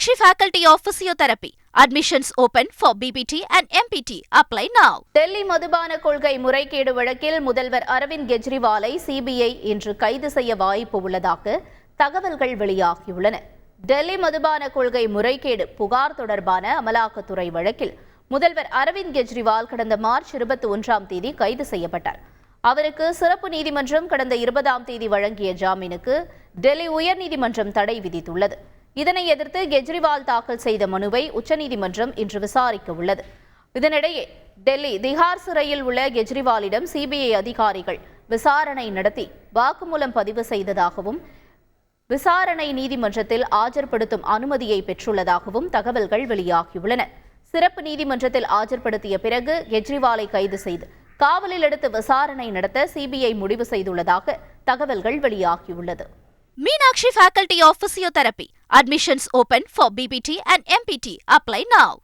Meenakshi Faculty of Physiotherapy. Admissions open for BPT and MPT apply now Delhi மதுபான கொள்கை முறைகேடு வழக்கில் முதல்வர் அரவிந்த் கெஜ்ரிவாலை சிபிஐ இன்று கைது செய்ய வாய்ப்பு உள்ளதாக தகவல்கள் வெளியாகியுள்ளன. டெல்லி மதுபான கொள்கை முறைகேடு புகார் தொடர்பான அமலாக்கத்துறை வழக்கில் முதல்வர் அரவிந்த் கெஜ்ரிவால் கடந்த மார்ச் இருபத்தி ஒன்றாம் தேதி கைது செய்யப்பட்டார். அவருக்கு சிறப்பு நீதிமன்றம் கடந்த இருபதாம் தேதி வழங்கிய ஜாமீனுக்கு டெல்லி உயர்நீதிமன்றம் தடை விதித்துள்ளது. இதனை எதிர்த்து கெஜ்ரிவால் தாக்கல் செய்த மனுவை உச்சநீதிமன்றம் இன்று விசாரிக்க உள்ளது. இதனிடையே டெல்லி திஹார் சிறையில் உள்ள கெஜ்ரிவாலிடம் சிபிஐ அதிகாரிகள் விசாரணை நடத்தி வாக்குமூலம் பதிவு செய்ததாகவும் விசாரணை நீதிமன்றத்தில் ஆஜர்படுத்தும் அனுமதியை பெற்றுள்ளதாகவும் தகவல்கள் வெளியாகியுள்ளன. சிறப்பு நீதிமன்றத்தில் ஆஜர்படுத்திய பிறகு கெஜ்ரிவாலை கைது செய்து காவலில் எடுத்து விசாரணை நடத்த சிபிஐ முடிவு செய்துள்ளதாக தகவல்கள் வெளியாகியுள்ளது. Meenakshi Faculty of Physiotherapy. Admissions open for BPT and MPT. Apply now.